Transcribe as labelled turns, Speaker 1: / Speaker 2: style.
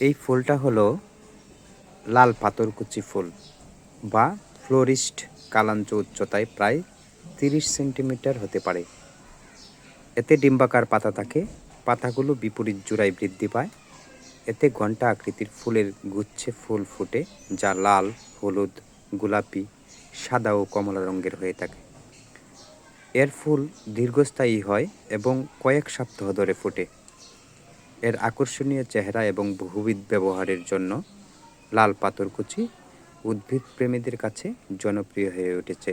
Speaker 1: এই ফুলটা হলো লাল পাথরকুচি ফুল বা ফ্লোরিস্ট কালাঞ্চ উচ্চতায় প্রায় তিরিশ সেন্টিমিটার হতে পারে। এতে ডিম্বাকার পাতা থাকে, পাতাগুলো বিপরীত জোড়ায় বৃদ্ধি পায়। এতে ঘণ্টা আকৃতির ফুলের গুচ্ছে ফুল ফুটে, যা লাল, হলুদ, গোলাপি, সাদা ও কমলা রঙের হয়ে থাকে। এর ফুল দীর্ঘস্থায়ী হয় এবং কয়েক সপ্তাহ ধরে ফোটে। এর আকর্ষণীয় চেহারা এবং বহুবিধ ব্যবহারের জন্য লাল পাথরকুচি উদ্ভিদ প্রেমীদের কাছে জনপ্রিয় হয়ে উঠেছে।